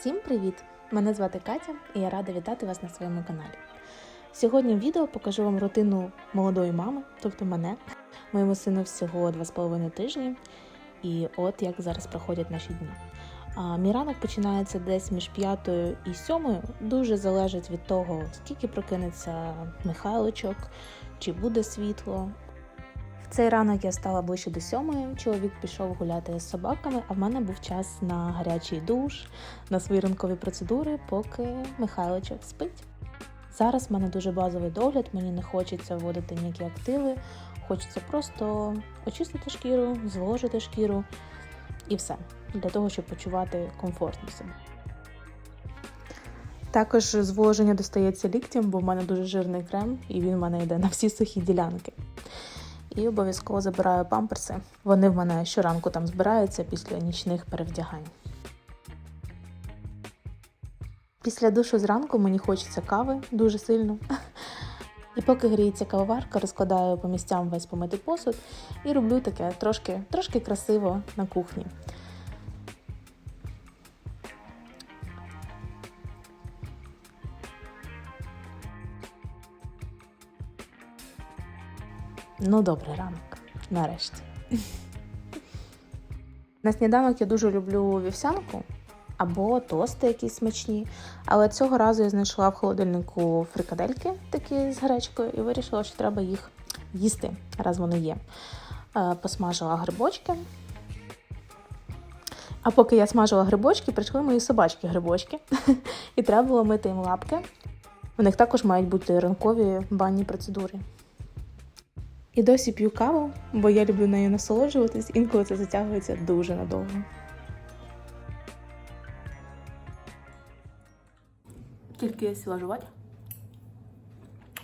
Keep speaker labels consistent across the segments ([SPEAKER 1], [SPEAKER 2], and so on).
[SPEAKER 1] Всім привіт! Мене звати Катя і я рада вітати вас на своєму каналі. Сьогодні в відео покажу вам рутину молодої мами, тобто мене. Моєму сину всього 2,5 тижні, і от як зараз проходять наші дні. А мій ранок починається десь між п'ятою і сьомою. Дуже залежить від того, скільки прокинеться Михайлочок, чи буде світло. Цей ранок я стала ближче до сьомої. Чоловік пішов гуляти з собаками, а в мене був час на гарячий душ, на свої ранкові процедури, поки Михайлочок спить. Зараз в мене дуже базовий догляд, мені не хочеться вводити ніякі активи, хочеться просто очистити шкіру, зволожити шкіру і все для того, щоб почувати комфортно себе. Також зволоження достається ліктям, бо в мене дуже жирний крем, і він в мене йде на всі сухі ділянки. І обов'язково забираю памперси. Вони в мене щоранку там збираються після нічних перевдягань. Після душу зранку мені хочеться кави дуже сильно. І поки гріється кавоварка, розкладаю по місцям весь помитий посуд і роблю таке трошки, трошки красиво на кухні. Ну, добрий ранок, нарешті. На сніданок я дуже люблю вівсянку або тости якісь смачні. Але цього разу я знайшла в холодильнику фрикадельки такі з гречкою і вирішила, що треба їх їсти, раз вони є. Е, Посмажила грибочки. А поки я смажила грибочки, прийшли мої собачки грибочки, і треба було мити їм лапки. У них також мають бути ранкові банні процедури. І досі п'ю каву, бо я люблю нею насолоджуватись, інколи це затягується дуже надовго. Тільки я сіла жувати,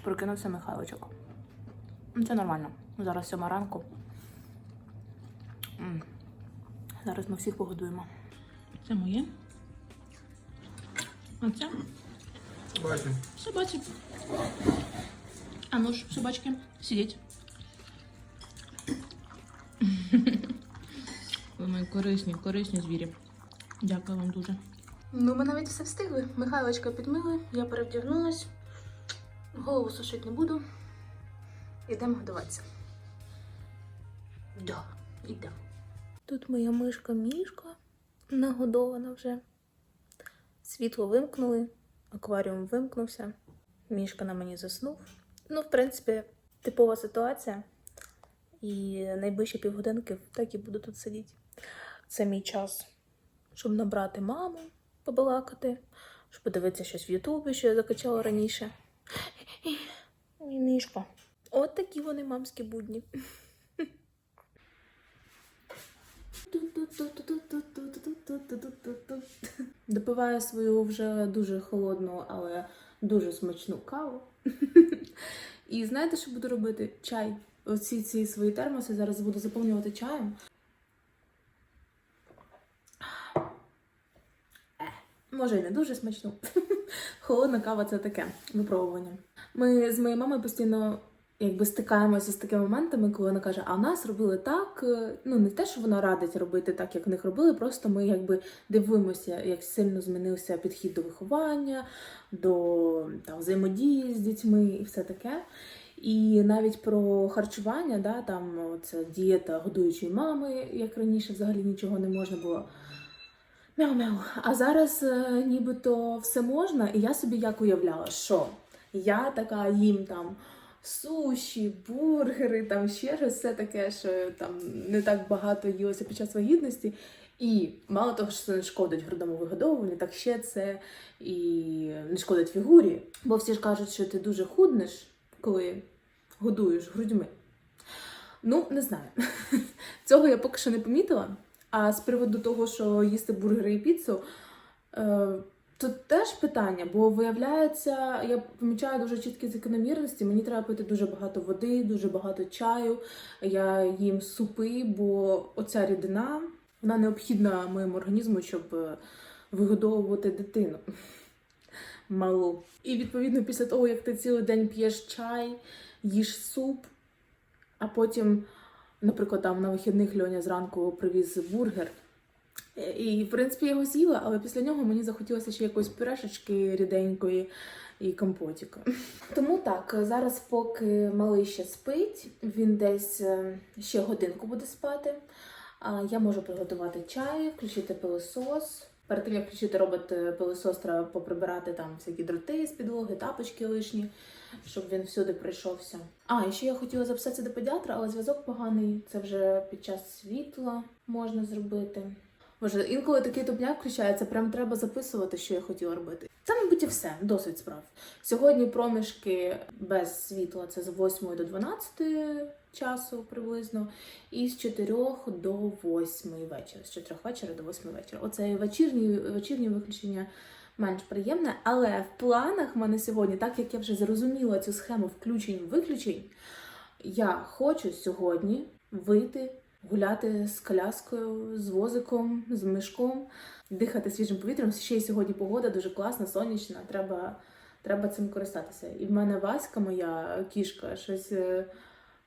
[SPEAKER 1] прокинувся Михайлочок. Ну, Це нормально. Зараз сьома ранку. Зараз ми всіх погодуємо. Це моє. А це
[SPEAKER 2] Бачу.
[SPEAKER 1] собаці. А ну ж, собачки, сидіть. Ви мої корисні, корисні звірі. Дякую вам дуже. Ну, ми навіть все встигли. Михайлочка підмили, я перевдягнулась. Голову сушити не буду. Ідемо годуватися. Да, ідемо. Тут моя мишка мішка нагодована вже. Світло вимкнули, акваріум вимкнувся. Мішка на мені заснув. Ну, в принципі, типова ситуація. І найближчі півгодинки так і буду тут сидіти. Це мій час, щоб набрати маму, побалакати, щоб подивитися щось в Ютубі, що я закачала раніше. Мій мішка. От такі вони мамські будні. Допиваю свою вже дуже холодну, але дуже смачну каву. І знаєте, що буду робити? Чай. Оці ці свої термоси зараз буду заповнювати чаєм. Е, може, і не дуже смачно. Холодна кава це таке випробування. Ми з моєю мамою постійно якби стикаємося з такими моментами, коли вона каже, а в нас робили так. е, Ну, не те, що вона радить робити так, як в них робили, просто ми якби дивимося, як сильно змінився підхід до виховання, до там, взаємодії з дітьми і все таке. І навіть про харчування, да, там це дієта годуючої мами, як раніше взагалі нічого не можна було. Мяу-мяу. А зараз е, нібито все можна, і я собі як уявляла, що я така їм там суші, бургери, там ще щось все таке, що там не так багато їлося під час вагітності. І мало того, що це не шкодить грудному вигодовуванню, так ще це і не шкодить фігурі. Бо всі ж кажуть, що ти дуже худнеш, коли годуєш грудьми. Ну, не знаю. Цього я поки що не помітила. А з приводу того, що їсти бургери і піцу, е, тут теж питання, бо виявляється, я помічаю дуже чіткі закономірності. Мені треба пити дуже багато води, дуже багато чаю. Я їм супи, бо оця рідина вона необхідна моєму організму, щоб е, вигодовувати дитину малу. І відповідно, після того, як ти цілий день п'єш чай, їш суп, а потім, наприклад, там на вихідних Льоня зранку привіз бургер. І, в принципі, я його з'їла, але після нього мені захотілося ще якоїсь пюрешечки ріденької і компотіка. Тому так, зараз, поки малий ще спить, він десь е, ще годинку буде спати. Я можу приготувати чай, включити пилосос. Перед тим як включити робот е, пилосос, треба поприбирати там всякі дроти з підлоги, тапочки лишні, щоб він всюди пройшовся. А, і ще я хотіла записатися до педіатра, але зв'язок поганий. Це вже під час світла можна зробити. Може, інколи такий тупняк включається, прям треба записувати, що я хотіла робити. Це, мабуть, і все, досить справ. Сьогодні проміжки без світла це з 8 до 12 часу приблизно, і з 4 до 8 вечора. З 4 вечора до 8 вечора. Оце вечірні, вечірні виключення менш приємне, але в планах мене сьогодні, так як я вже зрозуміла цю схему включень-виключень, я хочу сьогодні вийти гуляти з коляскою, з возиком, з мишком, дихати свіжим повітрям. Ще й сьогодні погода дуже класна, сонячна. Треба, треба цим користатися. І в мене Васька, моя кішка, щось е,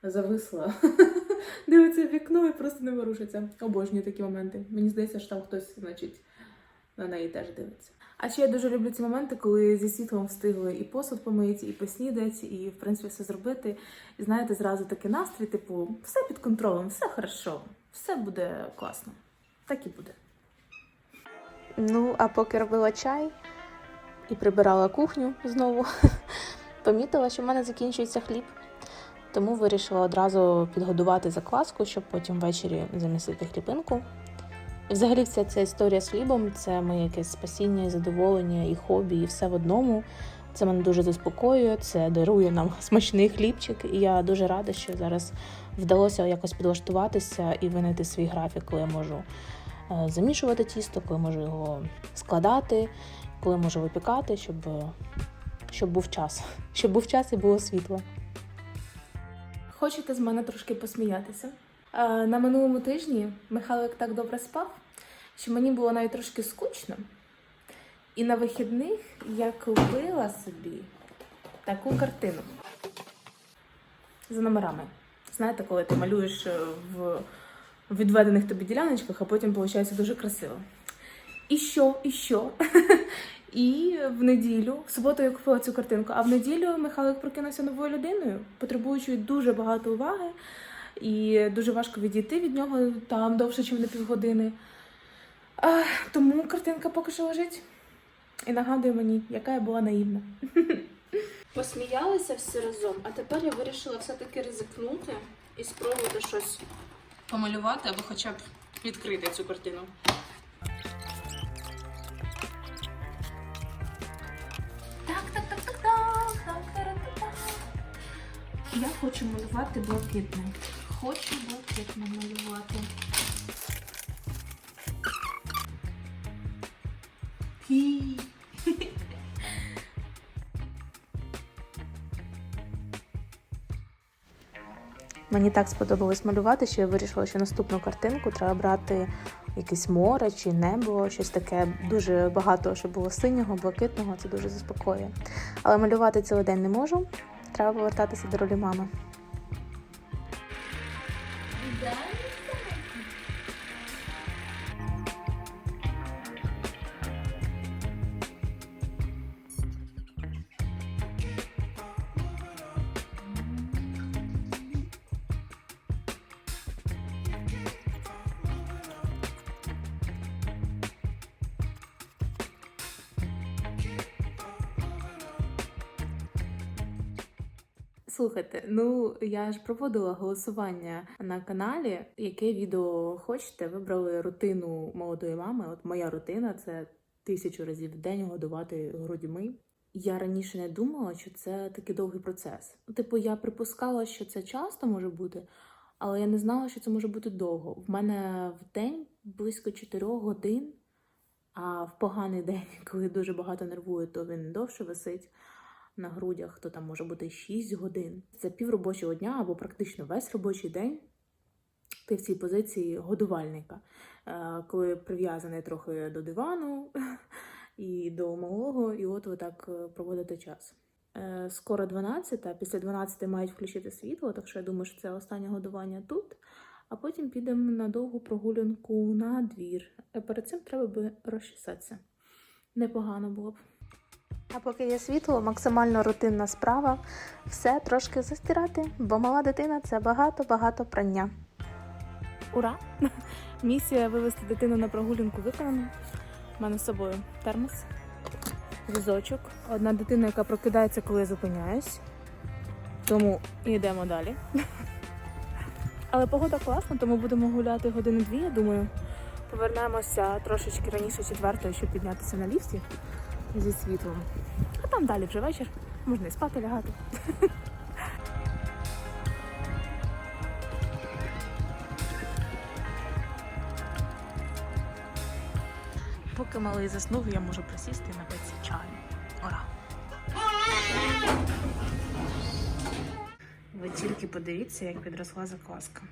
[SPEAKER 1] зависла. Дивиться в вікно і просто не ворушиться. Обожнюю такі моменти. Мені здається, що там хтось, значить, на неї теж дивиться. А ще я дуже люблю ці моменти, коли зі світлом встигли і посуд помити, і поснідати, і в принципі все зробити. І знаєте, зразу такий настрій, типу, все під контролем, все хорошо, все буде класно. Так і буде. Ну, а поки робила чай і прибирала кухню знову, помітила, що в мене закінчується хліб. Тому вирішила одразу підгодувати закваску, щоб потім ввечері замісити хлібинку. Взагалі вся ця історія з хлібом це моє якесь спасіння, і задоволення, і хобі, і все в одному. Це мене дуже заспокоює, це дарує нам смачний хлібчик. І я дуже рада, що зараз вдалося якось підлаштуватися і винайти свій графік, коли я можу е, замішувати тісто, коли можу його складати, коли можу випікати, щоб, е, щоб був час. Щоб був час і було світло. Хочете з мене трошки посміятися? На минулому тижні Михайлик так добре спав, що мені було навіть трошки скучно. І на вихідних я купила собі таку картину за номерами. Знаєте, коли ти малюєш е, в відведених тобі діляночках, а потім виходить дуже красиво. І що, і що? І в неділю, в суботу я купила цю картинку, а в неділю Михайлик прокинувся новою людиною, потребуючи дуже багато уваги, і дуже важко відійти від нього там довше, ніж на півгодини. А, тому картинка поки що лежить і нагадує мені, яка я була наївна. Посміялися всі разом, а тепер я вирішила все-таки ризикнути і спробувати щось помалювати або хоча б відкрити цю картину. Так, так, так, так, так, так, так, так. Я хочу малювати блакитне. Хочу блакитне малювати. Хі. Мені так сподобалось малювати, що я вирішила, що наступну картинку треба брати якесь море чи небо, щось таке дуже багато, щоб було синього, блакитного, це дуже заспокоює. Але малювати цілий день не можу. Треба повертатися до ролі мами. Слухайте, ну я ж проводила голосування на каналі. Яке відео хочете? Вибрали рутину молодої мами. От моя рутина це тисячу разів в день годувати грудьми. Я раніше не думала, що це такий довгий процес. Типу, я припускала, що це часто може бути, але я не знала, що це може бути довго. В мене в день близько 4 годин, а в поганий день, коли дуже багато нервую, то він довше висить на грудях, то там може бути 6 годин. Це пів робочого дня або практично весь робочий день. Ти в цій позиції годувальника, е, коли прив'язаний трохи до дивану і до малого, і от ви так е, проводите час. Е, Скоро 12, а після 12 мають включити світло, так що я думаю, що це останнє годування тут. а потім підемо на довгу прогулянку на двір. Перед цим треба би розчесатися. Непогано було б. А поки є світло, максимально рутинна справа. Все трошки застирати, бо мала дитина це багато-багато прання. Ура! Місія вивести дитину на прогулянку виконана. У мене з собою термос, візочок, одна дитина, яка прокидається, коли я зупиняюсь. Тому йдемо далі. Але погода класна, тому будемо гуляти години-дві, я думаю. Повернемося трошечки раніше четвертої, щоб піднятися на ліфті зі світлом. А там далі вже вечір. Можна і спати лягати. Поки малий заснув, я можу присісти і напитися чаю. Ура! Ви тільки подивіться, як підросла закваска.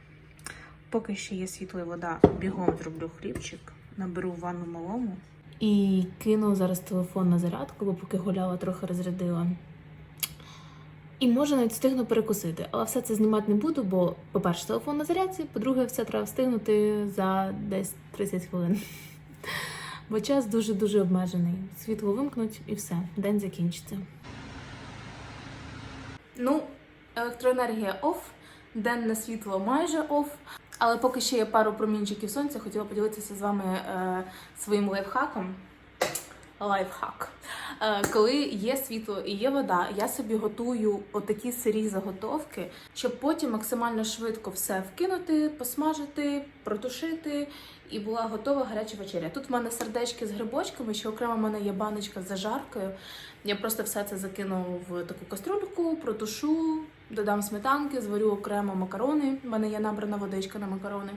[SPEAKER 1] Поки ще є світло і вода, бігом зроблю хлібчик, наберу ванну малому. І кину зараз телефон на зарядку, бо поки гуляла, трохи розрядила. І може навіть встигну перекусити. Але все це знімати не буду, бо, по-перше, телефон на зарядці, по-друге, все треба встигнути за десь 30 хвилин. Бо час дуже-дуже обмежений. Світло вимкнуть і все, день закінчиться. Ну, електроенергія оф, денне світло майже оф. Але поки ще є пару промінчиків сонця, хотіла поділитися з вами е, своїм лайфхаком. Лайфхак. Е, коли є світло і є вода, я собі готую отакі сирі заготовки, щоб потім максимально швидко все вкинути, посмажити, протушити, і була готова гаряча вечеря. Тут в мене сердечки з грибочками, ще окремо в мене є баночка з зажаркою. Я просто все це закину в таку каструльку, протушу, додам сметанки, зварю окремо макарони. У мене є набрана водичка на макарони.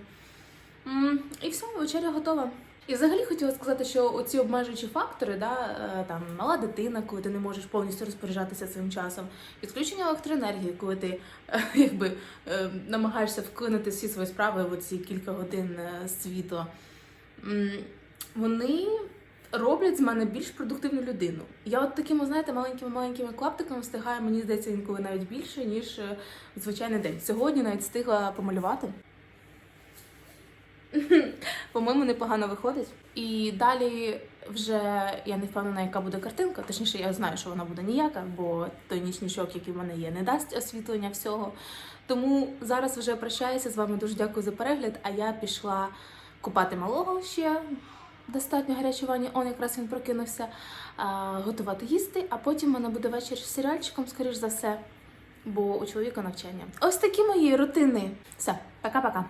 [SPEAKER 1] І все, вечеря готова. І взагалі хотіла сказати, що оці обмежуючі фактори, да, е, там мала дитина, коли ти не можеш повністю розпоряджатися своїм часом, відключення електроенергії, коли ти е, якби е, намагаєшся вклинити всі свої справи в ці кілька годин світла, вони роблять з мене більш продуктивну людину. Я от такими, знаєте, маленькими маленькими клаптиками встигаю, мені здається, інколи навіть більше, ніж е, в звичайний день. Сьогодні навіть встигла помалювати. По-моєму, непогано виходить. І далі вже я не впевнена, яка буде картинка. Точніше, я знаю, що вона буде ніяка, бо той нічничок, який в мене є, не дасть освітлення всього. Тому зараз вже прощаюся з вами. Дуже дякую за перегляд. А я пішла купати малого ще достатньо гаряче ванні. Он якраз він прокинувся, а, готувати їсти. А потім в мене буде вечір з серіальчиком, скоріш за все, бо у чоловіка навчання. Ось такі мої рутини. Все, пока-пока.